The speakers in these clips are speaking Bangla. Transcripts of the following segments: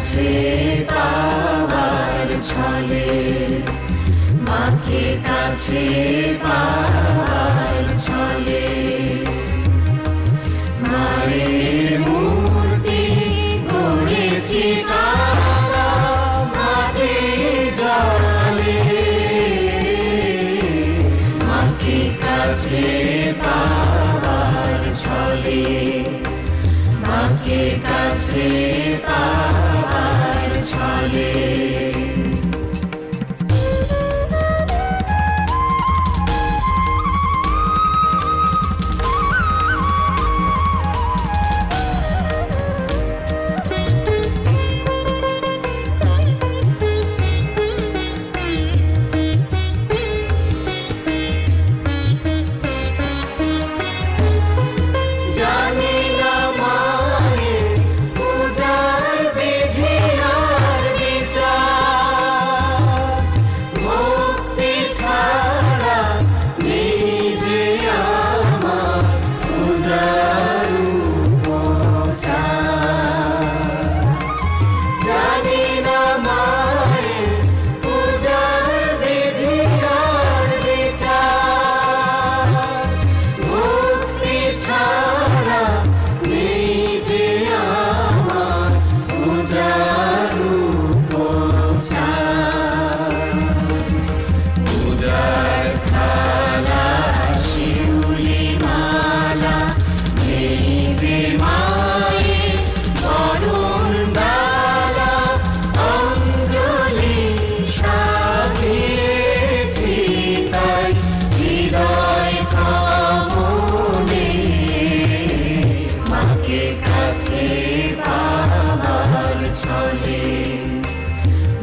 কাছে পাওয়ার ছলে মাকে কাছে পাওয়ার ছলে। মায়ের মূর্তি গড়েছি কারা মাটি জলে। মাকে কাছে পাওয়ার ছলে মাকে কাছে ছলে মাকে কাছে পাবার ছলে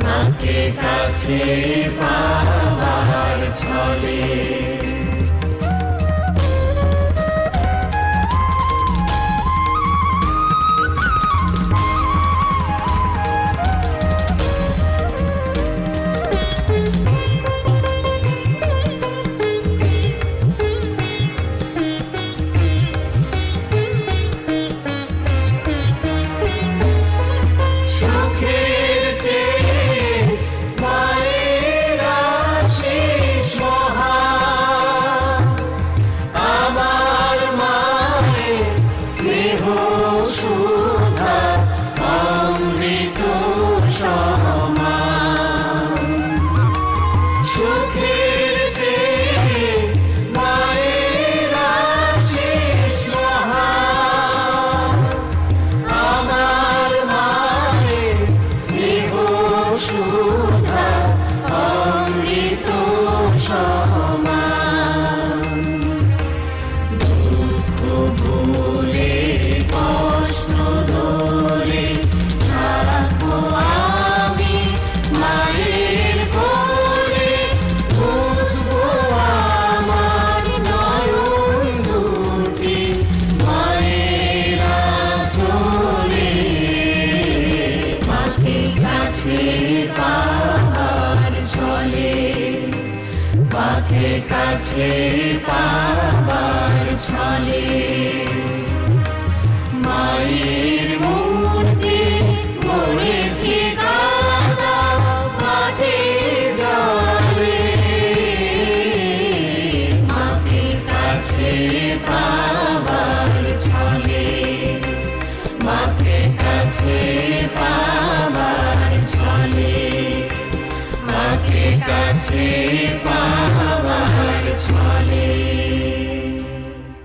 মাকে কাছে পাবার ছলে। কাছে পাবার ছলে। মায়ের মূর্তি গড়েছি কাদা মাটি জলে। মাকে কাছে পাবার ছলে। মাকে কাছে পাবার ছলে। মাকে কাছে ছলে